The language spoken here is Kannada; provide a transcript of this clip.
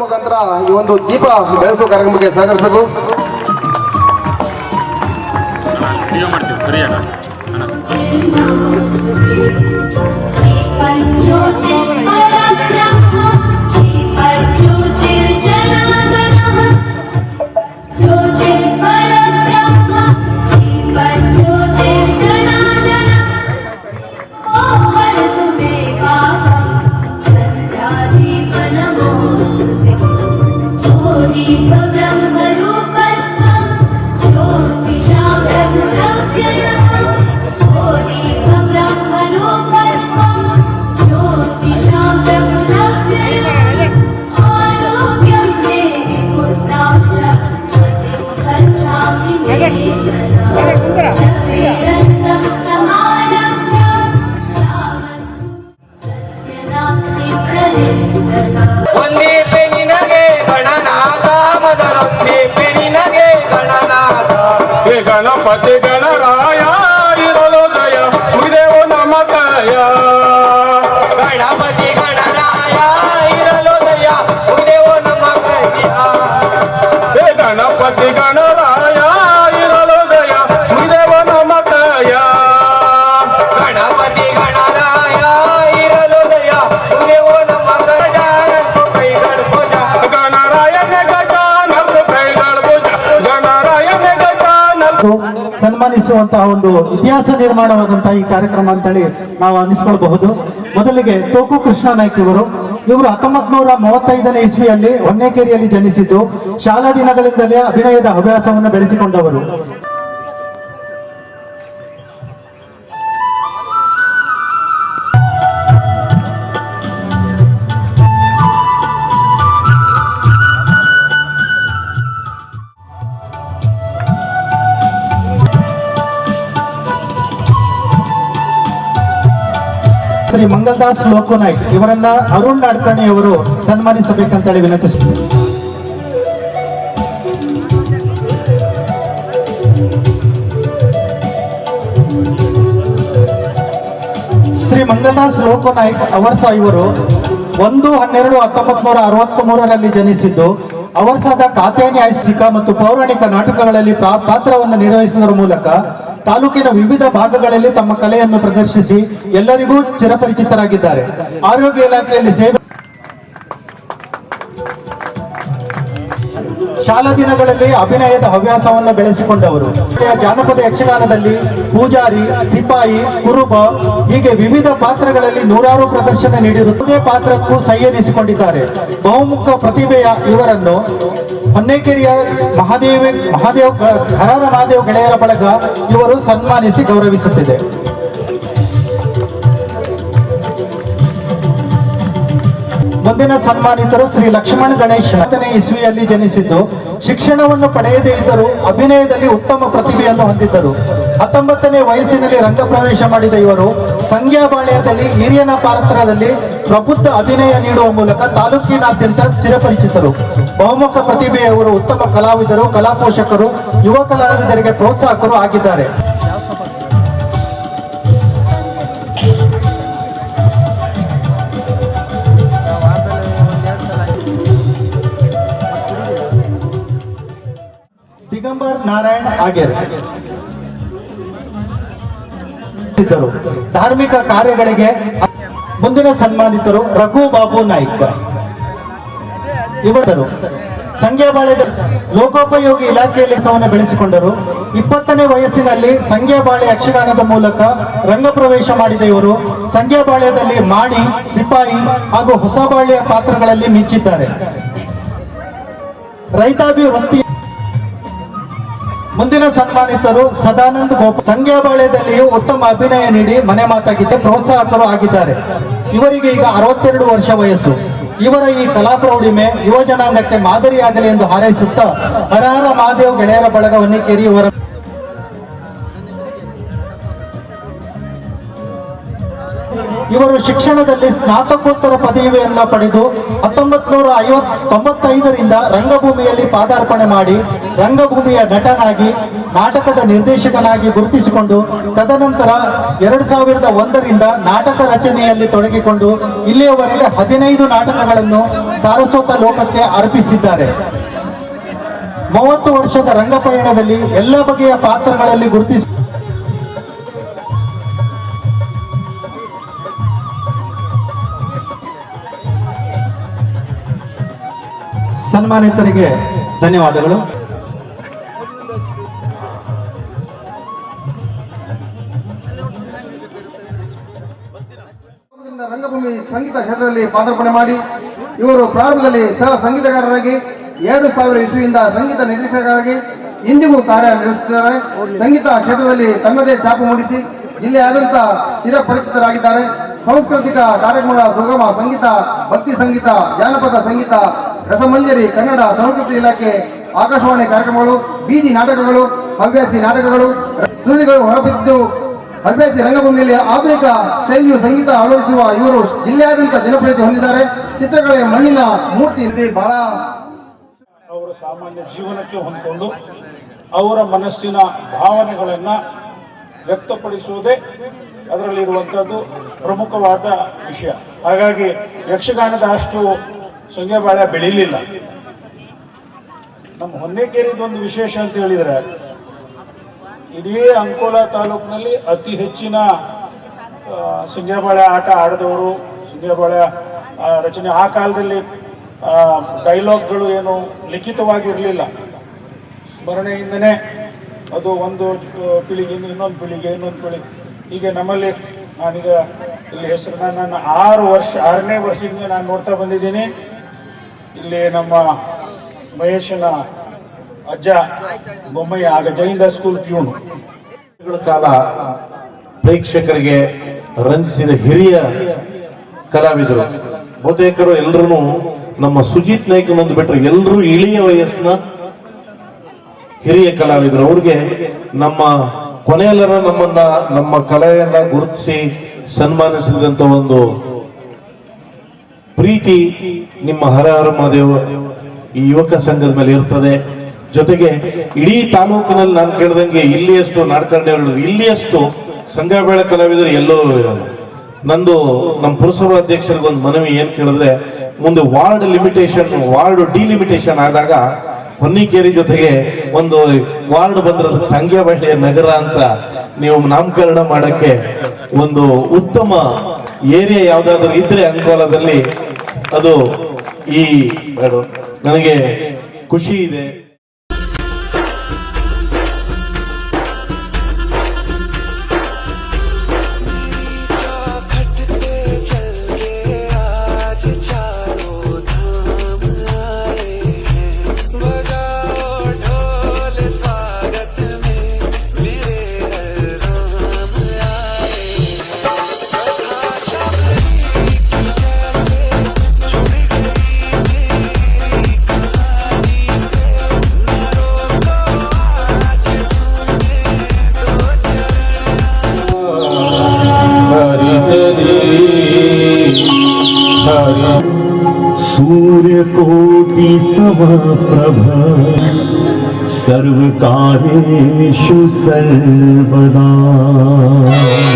ಮುಖಾಂತರ ಈ ಒಂದು ದೀಪ ಬೆಳೆಸುವ ಕಾರ್ಯಕ್ರಮಕ್ಕೆ ಸಹಕರಿಸಬೇಕು. ಮಾಡ್ತೀವಿ ಸರಿಯಾಗ. ಒಂದೇ ಸನ್ಮಾನಿಸುವಂತಹ ಒಂದು ಇತಿಹಾಸ ನಿರ್ಮಾಣವಾದಂತಹ ಈ ಕಾರ್ಯಕ್ರಮ ಅಂತೇಳಿ ನಾವು ಅನಿಸ್ಕೊಳ್ಬಹುದು ಮೊದಲಿಗೆ ತೋಕು ಕೃಷ್ಣ ನಾಯ್ಕ ಇವರು. ಇವರು ಹತ್ತೊಂಬತ್ ನೂರ ಮೂವತ್ತೈದನೇ ಇಸ್ವಿಯಲ್ಲಿ ಹೊನ್ನೇಕೇರಿಯಲ್ಲಿ ಜನಿಸಿದ್ದು. ಶಾಲಾ ದಿನಗಳಿಂದಲೇ ಅಭಿನಯದ ಹವ್ಯಾಸವನ್ನು ಬೆಳೆಸಿಕೊಂಡವರು. ಶ್ರೀ ಮಂಗಲ್ದಾಸ್ ಲೋಕೋನಾಯ್ಕ್ ಇವರನ್ನ ಅರುಣ್ ನಾಡ್ಕಣಿ ಅವರು ಸನ್ಮಾನಿಸಬೇಕಂತೇಳಿ ವಿನಂತಿಸ್ತೀವಿ ಶ್ರೀ ಮಂಗಲ್ದಾಸ್ ಲೋಕೋನಾಯ್ಕ್ ಅವರ್ಸ ಇವರು ಒಂದು, ಹನ್ನೆರಡು ಹತ್ತೊಂಬತ್ ನೂರ ಅರವತ್ತ್ ಮೂರರಲ್ಲಿ ಜನಿಸಿದ್ದು ಅವರ್ಸದ ಖಾತೆ ನ್ಯಾಯಸ್ಥಿಕ ಮತ್ತು ಪೌರಾಣಿಕ ನಾಟಕಗಳಲ್ಲಿ ಪಾತ್ರವನ್ನು ನಿರ್ವಹಿಸುವುದರ ಮೂಲಕ ತಾಲೂಕಿನ ವಿವಿಧ ಭಾಗಗಳಲ್ಲಿ ತಮ್ಮ ಕಲೆಯನ್ನು ಪ್ರದರ್ಶಿಸಿ ಎಲ್ಲರಿಗೂ ಚಿರಪರಿಚಿತರಾಗಿದ್ದಾರೆ. ಆರೋಗ್ಯ ಇಲಾಖೆಯಲ್ಲಿ ಸೇವೆ ಶಾಲಾ ದಿನಗಳಲ್ಲಿ ಅಭಿನಯದ ಹವ್ಯಾಸವನ್ನು ಬೆಳೆಸಿಕೊಂಡವರು. ಜಾನಪದ ಯಕ್ಷಗಾನದಲ್ಲಿ ಪೂಜಾರಿ, ಸಿಪಾಯಿ, ಕುರುಬ ಹೀಗೆ ವಿವಿಧ ಪಾತ್ರಗಳಲ್ಲಿ ನೂರಾರು ಪ್ರದರ್ಶನ ನೀಡಿರುತ್ತದೆ ಪಾತ್ರಕ್ಕೂ ಸೈ ಎನಿಸಿಕೊಂಡಿದ್ದಾರೆ ಬಹುಮುಖ ಪ್ರತಿಭೆಯ ಇವರನ್ನು ಹೊನ್ನೇಕೆರೆಯ ಮಹಾದೇವ, ಮಹಾದೇವ್ ಹರಾರ ಮಹಾದೇವ್ ಗೆಳೆಯರ ಬಳಗ ಇವರು ಸನ್ಮಾನಿಸಿ ಗೌರವಿಸುತ್ತಿದೆ. ಮುಂದಿನ ಸನ್ಮಾನಿತರು ಶ್ರೀ ಲಕ್ಷ್ಮಣ ಗಣೇಶ್ ಹತ್ತನೇ ಇಸ್ವಿಯಲ್ಲಿ ಜನಿಸಿದ್ದು. ಶಿಕ್ಷಣವನ್ನು ಪಡೆಯದೇ ಇದ್ದರೂ ಅಭಿನಯದಲ್ಲಿ ಉತ್ತಮ ಪ್ರತಿಭೆಯನ್ನು ಹೊಂದಿದ್ದರು. ಹತ್ತೊಂಬತ್ತನೇ ವಯಸ್ಸಿನಲ್ಲಿ ರಂಗಪ್ರವೇಶ ಮಾಡಿದ ಇವರು ಸಂಖ್ಯಾಬಾಳ್ಯದಲ್ಲಿ ಹಿರಿಯನ ಪಾತ್ರದಲ್ಲಿ ಪ್ರಬುದ್ಧ ಅಭಿನಯ ನೀಡುವ ಮೂಲಕ ತಾಲೂಕಿನಾದ್ಯಂತ ಚಿರಪರಿಚಿತರು. ಬಹುಮುಖ ಪ್ರತಿಭೆಯವರು ಉತ್ತಮ ಕಲಾವಿದರು ಕಲಾ ಪೋಷಕರು ಯುವ ಕಲಾವಿದರಿಗೆ ಪ್ರೋತ್ಸಾಹಕರು ಆಗಿದ್ದಾರೆ. ನಾರಾಯಣ್ ಆಗೇರ್ ಧಾರ್ಮಿಕ ಕಾರ್ಯಗಳಿಗೆ ಮುಂದಿನ ಸನ್ಮಾನಿತರು ರಘು ಬಾಬು ನಾಯ್ಕ. ಇವರು ಸಂಖ್ಯಾಬಾಳೆ ಲೋಕೋಪಯೋಗಿ ಇಲಾಖೆಯಲ್ಲಿ ಸವನ್ನು ಬೆಳೆಸಿಕೊಂಡರು. ಇಪ್ಪತ್ತನೇ ವಯಸ್ಸಿನಲ್ಲಿ ಸಂಖ್ಯಾಬಾಳೆ ಯಕ್ಷಗಾನದ ಮೂಲಕ ರಂಗ ಪ್ರವೇಶ ಮಾಡಿದ ಇವರು ಸಂಖ್ಯಾಬಾಳ್ಯದಲ್ಲಿ ಮಾಣಿ, ಸಿಪಾಯಿ ಹಾಗೂ ಹೊಸಬಾಳ್ಯೆಯ ಪಾತ್ರಗಳಲ್ಲಿ ಮಿಂಚಿದ್ದಾರೆ. ರೈತಾಭಿ ವೃತ್ತಿ ಮುಂದಿನ ಸನ್ಮಾನಿತರು ಸದಾನಂದ್ ಗೋಪ ಸಂಖ್ಯಾಬಾಳ್ಯದಲ್ಲಿಯೂ ಉತ್ತಮ ಅಭಿನಯ ನೀಡಿ ಮನೆ ಮಾತಾಗಿದ್ದ ಪ್ರೋತ್ಸಾಹಕರು ಆಗಿದ್ದಾರೆ. ಇವರಿಗೆ ಈಗ ಅರವತ್ತೆರಡು ವರ್ಷ ವಯಸ್ಸು. ಇವರ ಈ ಕಲಾ ಪ್ರೌಢಿಮೆ ಯುವ ಜನಾಂಗಕ್ಕೆ ಮಾದರಿಯಾಗಲಿ ಎಂದು ಹಾರೈಸುತ್ತಾ ಹರಹರ ಮಹಾದೇವ್ ಗೆಳೆಯರ ಬಳಗ ಹೊನ್ನಿಕೇರಿ ಇವರ ಇವರು ಶಿಕ್ಷಣದಲ್ಲಿ ಸ್ನಾತಕೋತ್ತರ ಪದವಿಯನ್ನ ಪಡೆದು ಹತ್ತೊಂಬತ್ ನೂರ ಐವತ್ ರಂಗಭೂಮಿಯಲ್ಲಿ ಪಾದಾರ್ಪಣೆ ಮಾಡಿ ರಂಗಭೂಮಿಯ ನಟನಾಗಿ, ನಾಟಕದ ನಿರ್ದೇಶಕನಾಗಿ ಗುರುತಿಸಿಕೊಂಡು, ತದನಂತರ ಎರಡು ಸಾವಿರದ ಒಂದರಿಂದ ನಾಟಕ ರಚನೆಯಲ್ಲಿ ತೊಡಗಿಕೊಂಡು ಇಲ್ಲಿಯವರೆಗೆ ಹದಿನೈದು ನಾಟಕಗಳನ್ನು ಸಾರಸ್ವತ ಲೋಕಕ್ಕೆ ಅರ್ಪಿಸಿದ್ದಾರೆ. ಮೂವತ್ತು ವರ್ಷದ ರಂಗಪಯಣದಲ್ಲಿ ಎಲ್ಲ ಬಗೆಯ ಪಾತ್ರಗಳಲ್ಲಿ ಗುರುತಿಸಿ ಸನ್ಮಾನಿತರಿಗೆ ಧನ್ಯವಾದಗಳು. ರಂಗಭೂಮಿ ಸಂಗೀತ ಕ್ಷೇತ್ರದಲ್ಲಿ ಪಾದಾರ್ಪಣೆ ಮಾಡಿ, ಇವರು ಪ್ರಾರಂಭದಲ್ಲಿ ಸಹ ಸಂಗೀತಗಾರರಾಗಿ, ಎರಡು ಸಾವಿರ ಇಸ್ವಿಯಿಂದ ಸಂಗೀತ ನಿರ್ದೇಶಕರಾಗಿ ಇಂದಿಗೂ ಕಾರ್ಯನಿರ್ವಹಿಸುತ್ತಿದ್ದಾರೆ. ಸಂಗೀತ ಕ್ಷೇತ್ರದಲ್ಲಿ ತನ್ನದೇ ಛಾಪು ಮೂಡಿಸಿ ಜಿಲ್ಲೆಯಾದ್ಯಂತ ಚಿರಪರಿಚಿತರಾಗಿದ್ದಾರೆ ಸಾಂಸ್ಕೃತಿಕ ಕಾರ್ಯಕ್ರಮಗಳ ಸುಗಮ ಸಂಗೀತ, ಭಕ್ತಿ ಸಂಗೀತ, ಜಾನಪದ ಸಂಗೀತ ರಸಮಂಜರಿ, ಕನ್ನಡ ಸಂಸ್ಕೃತಿ ಇಲಾಖೆ, ಆಕಾಶವಾಣಿ ಕಾರ್ಯಕ್ರಮಗಳು, ಬೀದಿ ನಾಟಕಗಳು, ಹವ್ಯಾಸಿ ನಾಟಕಗಳು, ಸುರುಳಿಗಳು ಹೊರಬಿದ್ದು ಹವ್ಯಾಸಿ ರಂಗಭೂಮಿಯಲ್ಲಿ ಆಧುನಿಕ ಶೈಲಿಯು ಸಂಗೀತ ಅಳವಡಿಸುವ ಇವರು ಜಿಲ್ಲೆಯಾದ್ಯಂತ ಜನಪ್ರಿಯತೆ ಹೊಂದಿದ್ದಾರೆ. ಚಿತ್ರಕಲೆ ಮಣ್ಣಿನ ಮೂರ್ತಿ ಇದೆ. ಬಹಳ ಅವರ ಸಾಮಾನ್ಯ ಜೀವನಕ್ಕೆ ಹೊಂದಿಕೊಂಡು ಅವರ ಮನಸ್ಸಿನ ಭಾವನೆಗಳನ್ನು ವ್ಯಕ್ತಪಡಿಸುವುದೇ ಅದರಲ್ಲಿರುವಂಥದ್ದು ಪ್ರಮುಖವಾದ ವಿಷಯ. ಹಾಗಾಗಿ ಯಕ್ಷಗಾನದ ಅಷ್ಟು ಬಾಳೆ ಬೆಳೀಲಿಲ್ಲ. ನಮ್ಮ ಹೊನ್ನೇಕೇರಿದೊಂದು ವಿಶೇಷ ಅಂತ ಹೇಳಿದ್ರೆ ಇಡೀ ಅಂಕೋಲಾ ತಾಲೂಕಿನಲ್ಲಿ ಅತಿ ಹೆಚ್ಚಿನ ಸಂಘಬಾಳೆ ಆಟ ಆಡಿದವರು ಸಂಗ್ಯಾಬಾಳೆ ಆ, ರಚನೆ ಆ ಕಾಲದಲ್ಲಿ ಡೈಲಾಗ್ಗಳು ಏನು ಲಿಖಿತವಾಗಿರಲಿಲ್ಲ. ಸ್ಮರಣೆಯಿಂದನೇ ಅದು ಒಂದು ಪೀಳಿಗೆ ಪೀಳಿಗೆಯಿಂದ ಇನ್ನೊಂದು ಪೀಳಿಗೆ ಇನ್ನೊಂದು ಪೀಳಿಗೆ. ಹೀಗೆ ನಮ್ಮಲ್ಲಿ ನಾನೀಗ ಇಲ್ಲಿ ಹೆಸರು ನಾನು ಆರು ವರ್ಷ ಆರನೇ ವರ್ಷದಿಂದ ನಾನು ನೋಡ್ತಾ ಬಂದಿದ್ದೀನಿ. ಇಲ್ಲಿ ನಮ್ಮ ಮಹೇಶನ ಅಜ್ಜ ಬೊಮ್ಮಯ್ಯ, ಆಗ ಜೈಂದ ಸ್ಕೂಲ್ ಪ್ಯೂಣ್ ಕಾಲ ಪ್ರೇಕ್ಷಕರಿಗೆ ರಂಜಿಸಿದ ಹಿರಿಯ ಕಲಾವಿದರು. ಬಹುತೇಕರು ಎಲ್ಲರೂ ನಮ್ಮ ಸುಜಿತ್ ನಾಯ್ಕ ಒಂದು ಬಿಟ್ಟರೆ ಎಲ್ಲರೂ ಇಳಿಯ ವಯಸ್ಸಿನ ಹಿರಿಯ ಕಲಾವಿದರು. ಅವ್ರಿಗೆ ನಮ್ಮ ಕೊನೆಯಲ್ಲರ ನಮ್ಮನ್ನ, ನಮ್ಮ ಕಲೆಯನ್ನ ಗುರುತಿಸಿ ಸನ್ಮಾನಿಸಿದಂತ ಒಂದು ಪ್ರೀತಿ ನಿಮ್ಮ ಹರಹರ ಹರ ಮಹಾದೇವ ಈ ಯುವಕ ಸಂಘದ ಮೇಲೆ ಇರ್ತದೆ. ಜೊತೆಗೆ ಇಡೀ ತಾಲೂಕಿನಲ್ಲಿ ನಾನು ಕೇಳ್ದಂಗೆ ಇಲ್ಲಿಯಷ್ಟು ನಾಟಕರ್ಣಿಗಳು ಇಲ್ಲಿಯಷ್ಟು ಸಂಘಬೇಳ ಕಲಾವಿದರು ಎಲ್ಲರೂ ಇರಲ್ಲ. ನಂದು ನಮ್ಮ ಪುರಸಭಾ ಅಧ್ಯಕ್ಷರಿಗೆ ಒಂದು ಮನವಿ ಏನ್ ಕೇಳಿದ್ರೆ ಮುಂದೆ ವಾರ್ಡ್ ಲಿಮಿಟೇಷನ್, ವಾರ್ಡ್ ಡಿಲಿಮಿಟೇಷನ್ ಆದಾಗ ಹೊನ್ನಿಕೇರಿ ಜೊತೆಗೆ ಒಂದು ವಾರ್ಡ್ ಬಂದ್ರೆ ಅದಕ್ಕೆ ಸಂಘಬಳ್ಳಿಯ ನಗರ ಅಂತ ನೀವು ನಾಮಕರಣ ಮಾಡಕ್ಕೆ ಒಂದು ಉತ್ತಮ ಏರಿಯಾ ಯಾವ್ದಾದ್ರು ಇದ್ರೆ ಅಂಕೋಲದಲ್ಲಿ ಅದು ಈ ನನಗೆ ಖುಷಿ ಇದೆ. प्रभ। सर्वकारेषु सर्वदा।